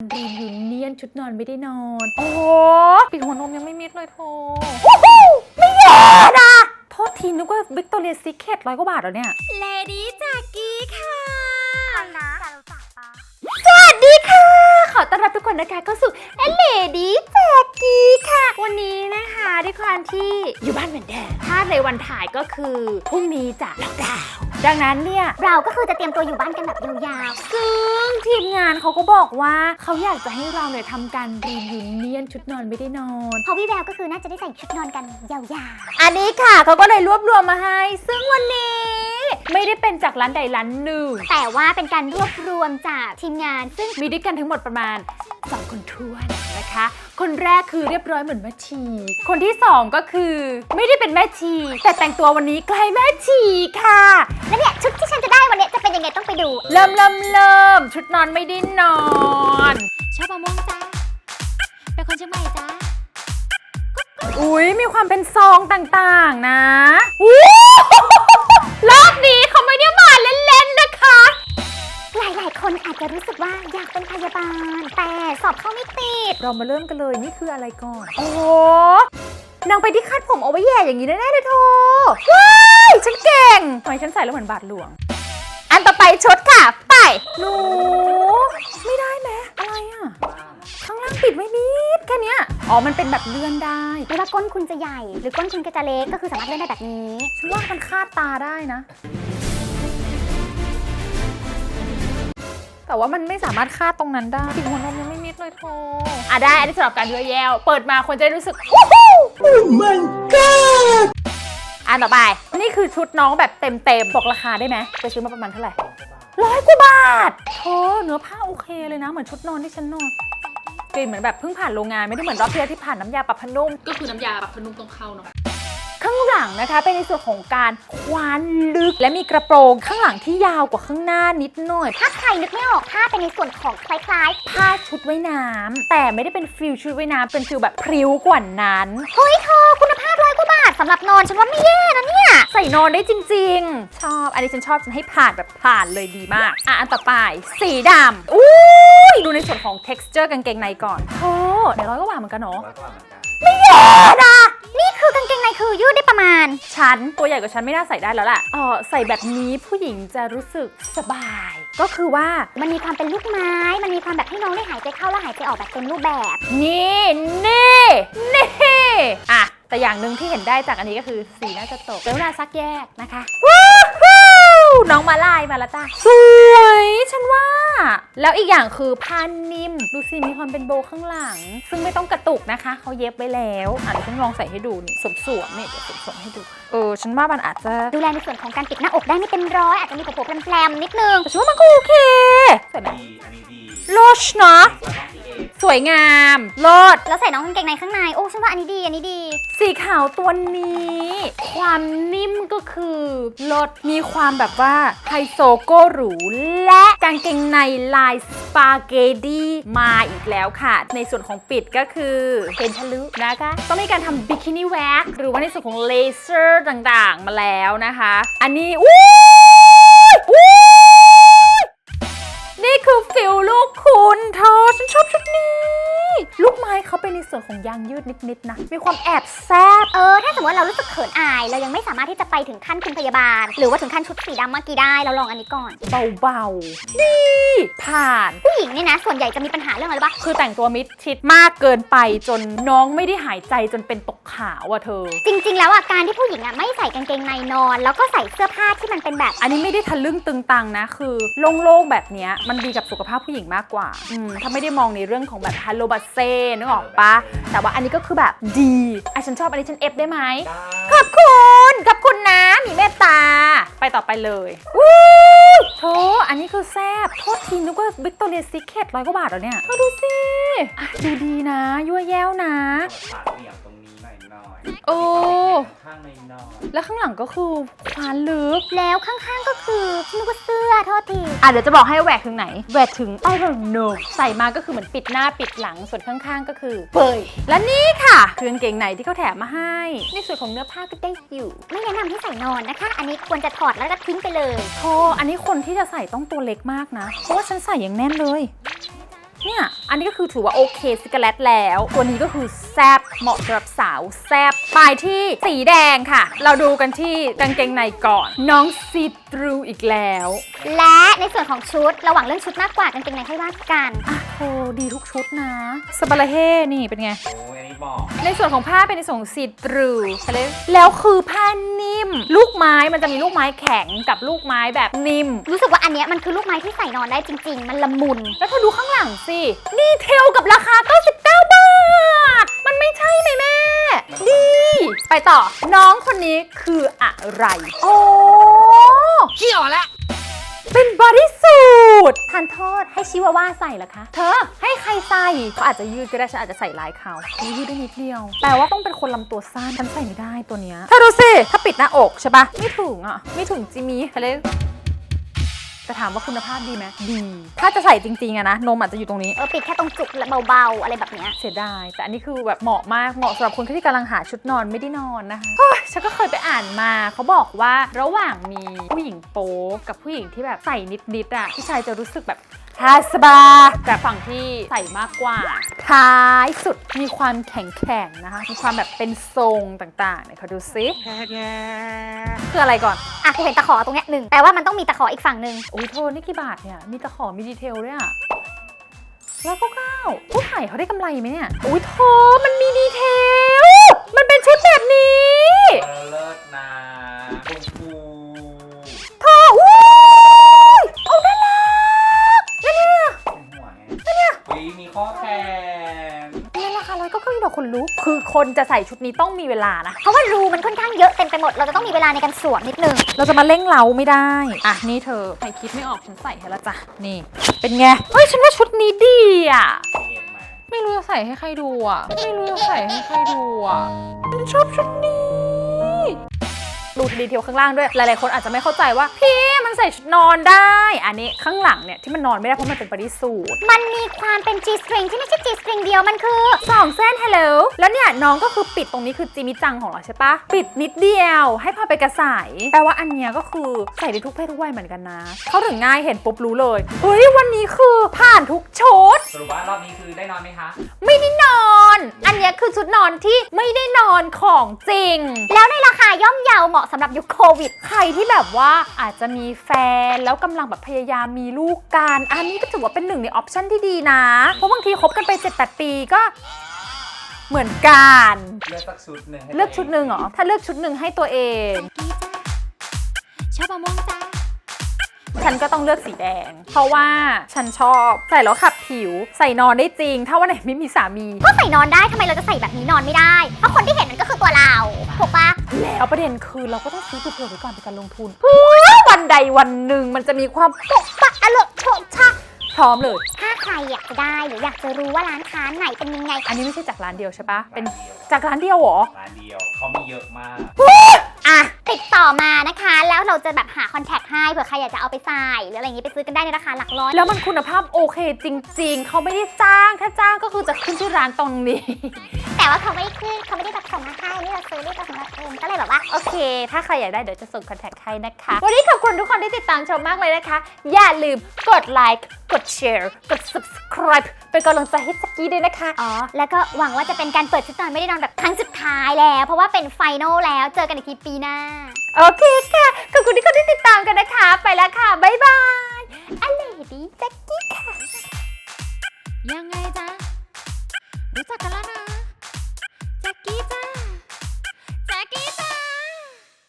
รีวิวเนียนชุดนอนไม่ได้นอน โอ้โหปิดหัวนมยังไม่มิดเลยโทไม่แย่นะโทษทีนึกว่าวิกตอเรียซีเคทร้อยกว่าบาทเหรอเนี่ย เลดี้จากกี้ค่ะนะจะรู้จักปะสวัสดีค่ะ ขอต้อนรับทุกคนนะคะเข้าสู่เอเลดี้แจกกี้ค่ะ วันนี้นะคะด้วยความที่อยู่บ้านเหมือนเดิมพลาดในวันถ่ายก็คือพรุ่งนี้จะล็อกดาวน์ ดังนั้นเนี่ยเราก็คือจะเตรียมตัวอยู่บ้านกันแบบยาวซึ่งทีมงานเขาก็บอกว่าเขาอยากจะให้เราเนี่ยทำการรีวิวเนียนชุดนอนไม่ได้นอนๆเพราะพี่แววก็คือน่าจะได้ใส่ชุดนอนกันยาวอันนี้ค่ะเขาก็เลยรวบรวมมาให้ ซึ่งวันนี้ ไม่ได้เป็นจากร้านใดร้านหนึ่ง ๆ แต่ว่าเป็นการรวบรวมจากทีมงานซึ่ง มีด้วยกันทั้งหมดประมาณ 2 คนท้วน นะคะ คนแรกคือเรียบร้อยเหมือนแม่ชี คนที่ 2 ก็คือ ไม่ได้เป็นแม่ชี แต่แต่งตัววันนี้คล้ายแม่ชีค่ะ แล้วเนี่ยชุดที่ฉันจะได้วันนี้จะเป็นยังไงต้องไปดู เริ่มเริ่มเริ่มชุดนอนไม่ได้นอน ชอบมะม่วงจ้าเป็นคนเชียงใหม่จ้าอุ้ยมีความเป็นซองต่างๆนะ อู้ เรามาเริ่มกันเลยนี่คืออะไรก่อน โอ้โหนางไปที่คาดผมเอาไว้แย่อย่างนี้แน่ๆเลยโทว้ายฉันเก่งทำไมฉันใส่แล้วเหมือนบาทหลวง อันต่อไปชุดค่ะ ไป หนู ไม่ได้ไหมอะไรอะ ข้างล่างปิดไม่มิดแค่เนี้ยอ๋อ มันเป็นแบบเลื่อนได้ไม่ว่าก้นคุณจะใหญ่ หรือก้นคุณก็จะเล็ก ก็คือสามารถเล่นได้แบบนี้ ฉันว่ามันคาดตาได้นะ แต่ว่ามันไม่สามารถคาดตรงนั้นได้ปิดหัวนมยังไม่มิด เลยโทอะได้ อันนี้สำหรับการเยอะแยวเปิดมาคนจะได้รู้สึกโอ้โห my god อันต่อไป นี่คือชุดน้องแบบเต็มเต็มๆบอกราคาได้ไหมไปซื้อมาประมาณเท่าไหร่ร้อยกว่าบาทโธ่เนื้อผ้าโอเคเลยนะ เหมือนชุดนอนที่ฉันนอนกลิ่นเหมือนแบบเพิ่งผ่านโรงงานไม่ได้เหมือนรอบที่แล้วที่ผ่านน้ำยาปรับผ้านุ่ม ก็คือน้ำยาปรับพนุ่มตรงเข้าเนาะ ข้างหลังนะคะเป็นในส่วนของการคว้านลึก และมีกระโปรงข้างหลังที่ยาวกว่าข้างหน้านิดหน่อย ถ้าใครนึกไม่ออกถ้าเป็นในส่วนของคล้ายผ้าชุดว่ายน้ำแต่ไม่ได้เป็นฟิลชุดว่ายน้ำเป็นฟิลแบบพริ้วกว่านั้นๆเฮ้ยเธอคุณภาพร้อยกว่าบาทสำหรับนอนฉันว่าไม่แย่นะเนี่ย ใส่นอนได้จริง ๆ ชอบอันนี้ฉันชอบฉันให้ผ่านแบบผ่านเลยดีมาก อะอันต่อไปสีดำอุ้ยดูในส่วนของ texture กางเกงในก่อนโอ้เดี๋ยวร้อยกว่าบาทเหมือนกันเนาะนี่คื อกางเกงในคือยืดได้ประมาณ ฉันตัวใหญ่กว่าฉันไม่น่าใส่ได้แล้วแหละเออใส่แบบนี้ผู้หญิงจะรู้สึกสบาย ก็คือว่ามันมีความเป็นลูกไม้ มันมีความแบบให้น้องได้หายใจเข้าและหายใจออกแบบเต็มรูปแบบ นี่นี่นี่อะแต่อย่างหนึ่งที่เห็นได้จากอันนี้ก็คือสีน่าจะตกเดี๋ยวนาซักแยกนะคะว้าว น้องมาลายมาแล้วจ้าสวยฉันว่า แล้วอีกอย่างคือผ้านิ่ม ดูสิมีความเป็นโบว์ข้างหลัง ซึ่งไม่ต้องกระตุกนะคะ เขาเย็บไว้แล้วอะเดี๋ยวฉันลองใส่ให้ดูนี่สวมๆนี่เดี๋ยวสวมๆให้ดู เออ ฉันว่ามันอาจจะดูแลในส่วนของการปิดหน้าอกได้ไม่เต็มร้อย อาจจะมีโผล่ๆแพรมๆนิดนึงแต่ฉันว่ามันก็โอเคใส่ไหมดีอันนี้ดีโลชเนาะเราต้องพีเอสวยงามโลด แล้วใส่น้องกางเกงในข้างใน โอ้ฉันว่าอันนี้ดี อันนี้ดี สีขาวตัวนี้ ความนิ่มก็คือลดมีความแบบว่าไฮโซโก้หรู และกางเกงในลายสปาเกตตีมาอีกแล้วค่ะ ในส่วนของปิดก็คือเห็นทะลุนะคะต้องมีการทำบิกินี่แว็กหรือว่าในส่วนของเลเซอร์ต่างๆมาแล้วนะคะ อันนี้อู้ เขาเป็นในส่วนของยางยืดนิดๆนะ มีความแอบแซบเออ ถ้าสมมติว่าเรารู้สึกเขินอาย เรายังไม่สามารถที่จะไปถึงขั้นคุณพยาบาล หรือว่าถึงขั้นชุดสีดำเมื่อกี้ได้ เราลองอันนี้ก่อน เบาๆนี่ผ่าน ผู้หญิงเนี่ยนะ ส่วนใหญ่จะมีปัญหาเรื่องอะไรปะคือแต่งตัวมิดชิดมากเกินไปจนน้องไม่ได้หายใจจนเป็นตกขาวอะเธอ จริง ๆ แล้วอะการที่ผู้หญิงอะไม่ใส่กางเกงในนอน แล้วก็ใส่เสื้อผ้าที่มันเป็นแบบ อันนี้ไม่ได้ทะลึ่งตึงตังนะ คือโล่งๆแบบเนี้ยมันดีกับสุขภาพผู้หญิงมากกว่าอืมถ้าไม่ได้มองในเรื่องของแบบฮัลโลบาเซ่นึกออกปะแต่ว่าอันนี้ก็คือแบบดีไอะฉันชอบอันนี้ฉันเอฟได้ไหมได้ขอบคุณขอบคุณนะมีเมตตา ไปต่อไปเลยวู้โธ่อันนี้คือแซบโทษทีนึกว่าวิกตอเรียซีเคทร้อยกว่าบาทเหรอเนี่ยเธอดูสิอะดูดีนะยั่วแย้วนะ ข้างในนอยแล้วข้างหลังก็คือควานลึก แล้วข้างๆก็คือนึกว่าเสื้อโทษทีอะเดี๋ยวจะบอกให้แหวกถึงไหนแหวกถึงใต้ราวนมใส่มาก็คือเหมือนปิดหน้าปิดหลังส่วนข้างๆ ก็คือเปยและนี่ค่ะคือกางเกงในที่เขาแถมมาให้ ในส่วนของเนื้อผ้าก็ได้อยู่ไม่แนะนำให้ใส่นอนนะคะ อันนี้ควรจะถอดแล้วก็ทิ้งไปเลย โธ่อันนี้คนที่จะใส่ต้องตัวเล็กมากนะ เพราะว่าฉันใส่อย่างแน่นเลย เนี่ย อันนี้ก็คือถือว่าโอเคซิกาเลตแล้ว ตัวนี้ก็คือแซบเหมาะสำหรับสาวแซบไปที่สีแดงค่ะ เราดูกันที่กางเกงในก่อน น้องซีตรูอีกแล้ว และในส่วนของชุดระหว่างเรื่องชุดมากกว่ากางเกงในให้ว่ากันอะโอ้ดีทุกชุดนะสบาลาเฮ่นี่เป็นไง โอ้ยอันนี้บอก ในส่วนของผ้าเป็นในส่วนของซีตรูแล้วคือผ้านิ่ม ลูกไม้มันจะมีลูกไม้แข็งกับลูกไม้แบบนิ่ม รู้สึกว่าอันเนี้ยมันคือลูกไม้ที่ใส่นอนได้จริง ๆ มันละมุน แล้วเธอดูข้างหลังสิดีเทลกับราคา 99 บาท มันไม่ใช่ไหมแม่ ดี ไปต่อ น้องคนนี้คืออะไร โอ้เกี่ยวแล้วเป็นบอดี้สูททานโทษให้ชิวาว่าใส่เหรอคะ เธอให้ใครใส่เขาอาจจะยืดก็ได้ฉันอาจจะใส่ลายเขานี่ยืดได้นิดเดียว แต่ว่าต้องเป็นคนลำตัวสั้นฉันใส่ไม่ได้ตัวเนี้ยเธอดูสิ ถ้าปิดหน้าอกใช่ปะไม่ถึงอะ ไม่ถึงจิมีทะเล จะถามว่าคุณภาพดีไหมดี ถ้าจะใส่จริงๆอะนะนมอาจจะอยู่ตรงนี้ เออปิดแค่ตรงจุกเบาๆ อะไรแบบเนี้ยเสียดาย แต่อันนี้คือแบบเหมาะมาก เหมาะสำหรับคนที่กำลังหาชุดนอนไม่ได้นอนนะคะเฮ้ยฉันก็เคยไปอ่านมา เขาบอกว่าระหว่างมีผู้หญิงโป๊กับผู้หญิงที่แบบใส่นิดๆอะผู้ชายจะรู้สึกแบบทาสบาแต่ฝั่งที่ใส่มากกว่า ท้ายสุดมีความแข็งแข็งๆนะคะ มีความแบบเป็นทรงต่างๆเนี่ยเขาดูซิ คืออะไรก่อน อะกูเห็นตะขอตรงเนี้ยหนึ่งแปลว่ามันต้องมีตะขออีกฝั่งหนึ่งโอ้ยโทษนี่กี่บาทเนี่ย มีตะขอมีดีเทลด้วยอะแล้วก็เก้าผู้ขายเขาได้กำไรไหมเนี่ยโอ้ยโทมันมีดีเท คือคนจะใส่ชุดนี้ต้องมีเวลานะ เพราะว่ารูมันค่อนข้างเยอะเต็มไปหมด เราจะต้องมีเวลาในการสวมนิดนึง เราจะมาเร่งเล้าไม่ได้ อะ นี่เธอใส่คิดไม่ออกฉันใส่ให้และจ้ะ นี่ เป็นไง เฮ้ย ฉันว่าชุดนี้ดีอะเห็นไหมไม่รู้จะใส่ให้ใครดูอะ ไม่รู้จะใส่ให้ใครดูอะ ฉันชอบชุดนี้ ดูดีเทลข้างล่างด้วย หลายๆ คนอาจจะไม่เข้าใจว่า พี่มันใส่ชุดนอนได้ อันนี้ข้างหลังเนี่ยที่มันนอนไม่ได้เพราะมันเป็นบอดี้สูทมันมีความเป็น G string ที่ไม่ใช่ G string เดียวมันคือสองเส้นฮัลโหลแล้วเนี่ยน้องก็คือปิดตรงนี้คือจิมิจังของเราใช่ปะปิดนิดเดียว ให้พอไปกระสายแปลว่าอันเนี้ยก็คือใส่ได้ทุกเพศทุกวัยเหมือนกันนะ เขาถึงง่ายเห็นปุ๊บรู้เลยเฮ้ยวันนี้คือผ่านทุกชุดสรุปว่ารอบนี้คือได้นอนไหมคะ ไม่ได้นอน อันเนี้ยคือชุดนอนที่ไม่ได้นอนของจริง แล้วในราคาย่อมเยาเหมาะสำหรับยุคโควิด ใครที่แบบว่าอาจจะมีแฟนแล้วกำลังแบบพยายามมีลูกกัน อันนี้ก็ถือว่าเป็นหนึ่งในออปชันที่ดีนะ เพราะบางทีคบกันไป 7-8 ปีก็เหมือนกัน เลือกสักชุดหนึ่งให้เลือกชุดหนึ่งเหรอ ถ้าเลือกชุดหนึ่งให้ตัวเองชอบมะม่วงจ้า ฉันก็ต้องเลือกสีแดง เพราะว่าฉันชอบใส่แล้วขับผิว ใส่นอนได้จริง ถ้าวันไหนไม่มีสามีก็ใส่นอนได้ทำไมเราจะใส่แบบนี้นอนไม่ได้ เพราะคนที่เห็นมันก็คือตัวเราถูกปะแล้วประเด็นคือเราก็ต้องซื้อเผื่อๆไว้ก่อนเป็นการลงทุนวันใดวันหนึ่งมันจะมีความปกปักอร่อยโชกชะพร้อมเลย ถ้าใครอยากจะได้หรืออยากจะรู้ว่าร้านค้าไหนเป็นยังไง อันนี้ไม่ใช่จากร้านเดียวใช่ปะเป็นร้านเดียวจากร้านเดียวเหรอ ร้านเดียวเขามีเยอะมากอะ ติดต่อมานะคะ แล้วเราจะแบบหาคอนแทคให้เผื่อใครอยากจะเอาไปใส่หรืออะไรอย่างนี้ไปซื้อกันได้ในราคาหลักร้อย แล้วมันคุณภาพโอเคจริง ๆ เขาไม่ได้จ้าง ถ้าจ้างก็คือจะขึ้นชื่อร้านตรงนี้ แต่ว่าเขาไม่ได้ขึ้นเขาไม่ได้แบบส่งมาให้นี่เราซื้อด้วยตัวของเราเองก็เลยแบบว่า โอเค ถ้าใครอยากได้เดี๋ยวจะส่งคอนแทคให้นะคะ วันนี้ขอบคุณทุกคนที่ติดตามชมมากเลยนะคะ อย่าลืมกดไลค์ กดแชร์ กด subscribe เป็นกำลังใจให้จักกี้ด้วยนะคะ อ๋อ แล้วก็หวังว่าจะเป็นการเปิดชุดนอนไม่ได้นอนแบบครั้งสุดท้ายแล้ว เพราะว่าเป็นไฟนอลแล้ว เจอกันอีกทีปีหน้าโอเคค่ะ ขอบคุณที่คนที่ติดตามกันนะคะ ไปแล้วค่ะ บ๊ายบายอเลดี้แจ็คกี้ค่ะ ยังไงจ๊ะรู้จักกันแล้วนะ